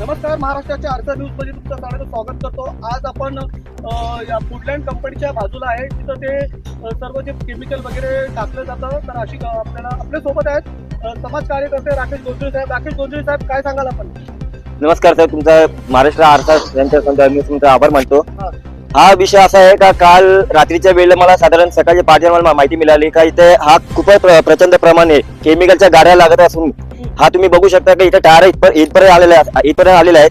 नमस्कार महाराष्ट्राच्या अर्थ न्यूजमध्ये तुमचं सगळ्यांचं स्वागत करतो. आज आपण या फूडलँड कंपनीच्या बाजूला आहे. तिथं ते सर्व जे केमिकल वगैरे टाकलं जातं तर अशी आपल्याला आपल्यासोबत आहेत समाज कार्यकर्ते राकेश गोंधळी साहेब. राकेश गोंधळी साहेब काय सांगाल आपण? नमस्कार साहेब तुमचा महाराष्ट्र अर्थात यांच्या मी तुमचा आभार मानतो. हा. विषय असा आहे का काल रात्रीच्या वेळेला मला साधारण सकाळच्या पाच मला माहिती मिळाली का इथे हा खूपच प्र- प्रचंड प्रमाणे केमिकलच्या गाड्या लागत असून हा तुम्ही बघू शकता की इथे टायर इथपर- इथपर्यंत आलेले आहे- इथपर्यंत आलेले आहेत.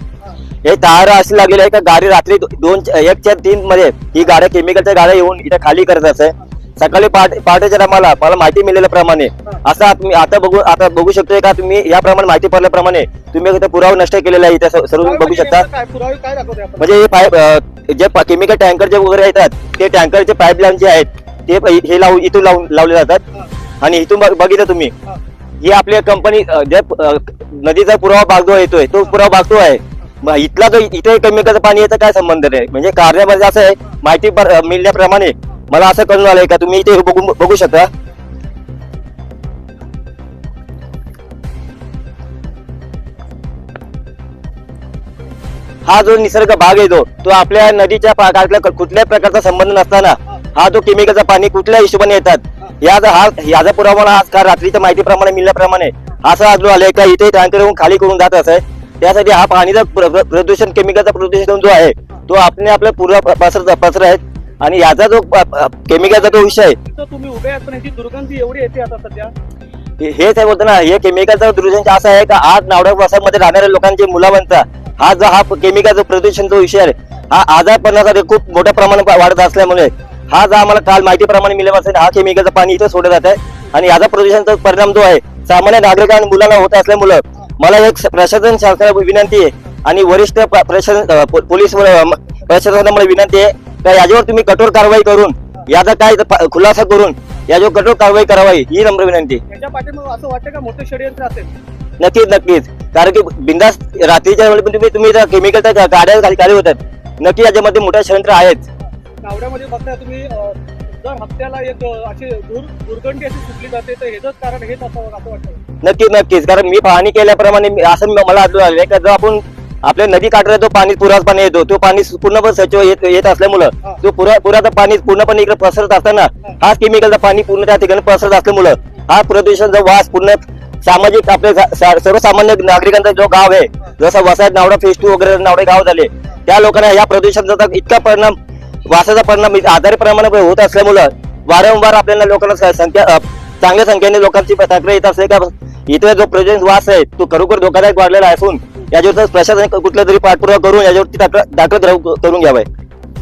हे टायर असे लागलेले आहे का गाडी रात्री दोन एक चार तीन मध्ये ही गाड्या केमिकलच्या गाड्या येऊन इथे खाली करत असते. सकाळी पहाटे पहाटेच्या टायमाला मला माहिती मिळाल्याप्रमाणे असं आत- मी आता बघू आता बघू शकतोय का तुम्ही याप्रमाणे माहिती पडल्याप्रमाणे तुम्ही इथे पुरावा नष्ट केलेला आहे इथे सर्व तुम्ही बघू शकता. म्हणजे हे पाईप जे केमिकल टँकर जे वगैरे येतात ते टँकरचे पाईपलाईन जे आहेत ते हे लावून इथून लावून लावले जातात. आणि इथून बघ- बघितलं तुम्ही. ही आपली कंपनी ज्या नदीचा पुरावा भाग जो येतोय तो पुरावा भाग तो आहे. इथला जो इथे केमिकलचं पाणी याचा काय संबंध नाही? म्हणजे कार्यामध्ये असं आहे माहिती मिळण्याप्रमाणे मला असं कळून आलंय का? तुम्ही इथे बघू बघू शकता. हा जो निसर्ग भाग येतो तो आपल्या नदीच्या कुठल्याही प्रकारचा संबंध नसताना हा जो केमिकलचा पाणी कुठल्या हिशोबाने येतात याचा हा याचा पुरावा मला आज काल रात्रीच्या माहितीप्रमाणे मिळाल्याप्रमाणे असं आजलो आलंय का इथे टँकर येऊन खाली करून जात असं त्यासाठी हा पाणीचा प्र- प्र- प्रदूषण केमिकलचा प्रदूषण जो आहे तो आपले आपल्या पुरा पसर पसर आहेत. आणि याचा जो केमिकलचा जो विषय आहे तुम्ही उभे आहेत पण ह्याची दुर्गंधी एवढी येते आता सध्या. हे- हेच आहे बोलतो ना हे केमिकलचा प्रदूषण असं आहे का आज नावडा वसाहतमध्ये राहणाऱ्या लोकांचे मुलांचा हा जो हा केमिकलचा प्रदूषण जो विषय आहे हा आजारपणासाठी खूप मोठ्या प्रमाणात वाढत असल्यामुळे हा जो आम्हाला काल माहितीप्रमाणे मिळाला असेल हा केमिकलचं पाणी इथे सोडलं जात आहे आणि याचा प्रदूषणाचा परिणाम जो आहे सामान्य नागरिक आणि मुलांना होत असल्यामुळं मला एक प्रशासन शासनाला विनंती आहे आणि वरिष्ठ प्रशासन पोलीस प्रशासनाला मला विनंती आहे का याच्यावर तुम्ही कठोर कारवाई करून याचा काय खुलासा करून याच्यावर कठोर कारवाई करावी ही नम्र विनंती नक्कीच नक्कीच. कारण की बिंदास रात्रीच्या वेळी तुम्ही तुम्ही केमिकलच्या गाड्या खाली होतात. नक्की याच्यामध्ये मोठ्या षडयंत्र आहेत नावड्यामध्ये बघता तुम्ही दर हप्त्याला एक अशी दुर दुर्गंधी अशी सुटली जाते तर ह्याच कारण हेच असावं असं वाटतं? नक्कीच नक्कीच. कारण मी पाहणी केल्याप्रमाणे असं मला आढळून आलं का जो आपण आपल्या नदी काठाला जो पाणी पुराच पाणी येतो तो पाणी पूर्णपणे स्वच्छ येत येत असल्यामुळं. तो पुरा पुराचं पाणी पूर्णपणे इकडे पसरत असताना हा. केमिकलचा पाणी पूर्ण त्या ठिकाणी पसरत असल्यामुळं हा प्रदूषणचा वास पूर्ण सामाजिक आपले सा- सा- सर्वसामान्य नागरिकांचा जो गाव आहे जसं वसाहत नावडा फेस टू वगैरे नावडे गाव झाले त्या लोकांना या प्रदूषणाचा इतका परिणाम वासाचा परिणाम आजारी प्रमाणात होत असल्यामुळं वारंवार आपल्याला लोकांना संख्या चांगल्या संख्येने लोकांची तक्रार येत असते का? इथे जो प्रदूषण वास आहे तो खरोखर धोकादायक वाढलेला असून याच्यावर प्रशासन कुठल्या तरी पाठपुरावा करून याच्यावरती दाखल करून घ्यावाय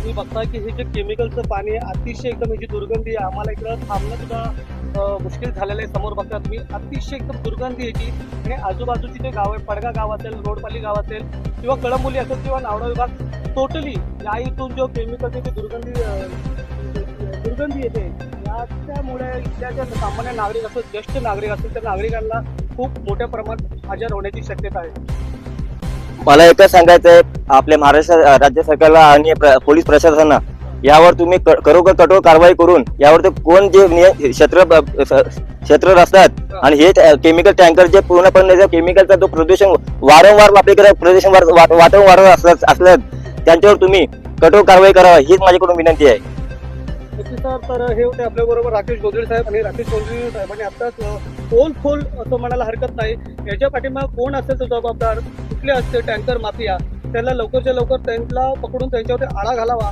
तुम्ही बघता की हे जे केमिकलचं पाणी आहे अतिशय एकदम याची दुर्गंधी आहे आम्हाला इकडं थांबणं सुद्धा मुश्किल झालेलं आहे. समोर बघता तुम्ही अतिशय एकदम दुर्गंधी याची आणि आजूबाजूची जे गाव आहे पडगा गाव असेल रोडपाली गाव असेल किंवा कळंबोली असेल किंवा नावडा विभाग टोटली या इथून जो केमिकलची जी दुर्गंधी दुर्गंधी येते याच्यामुळे इथल्या ज्या सामान्य नागरिक असो ज्येष्ठ नागरिक असतील त्या नागरिकांना खूप मोठ्या प्रमाणात आजार होण्याची शक्यता आहे. मला एकच सांगायचं आहे आपल्या महाराष्ट्र राज्य सरकारला आणि पोलीस प्रशासनाला यावर तुम्ही खरोखर कठोर कारवाई करून यावर ते कोण जे क्षेत्र क्षेत्र असतात आणि हे केमिकल टँकर जे पूर्णपणे केमिकलचा जो प्रदूषण वारंवार आपल्याकडे प्रदूषण वाढ- वातावरण वाढत असतात त्यांच्यावर तुम्ही कठोर कारवाई करावा हीच माझ्याकडून विनंती आहे. नक्की तर हे होते आपल्याबरोबर राकेश गोदळे साहेब आणि राकेश गोदळे साहेबांनी आत्ताच खोल खोल असं म्हणायला हरकत नाही. याच्या पाठीमा कोण असेल तो जबाबदार कुठले असते टँकर माफिया त्याला लवकरच्या लवकर त्यांना पकडून त्यांच्यावरती आळा घालावा.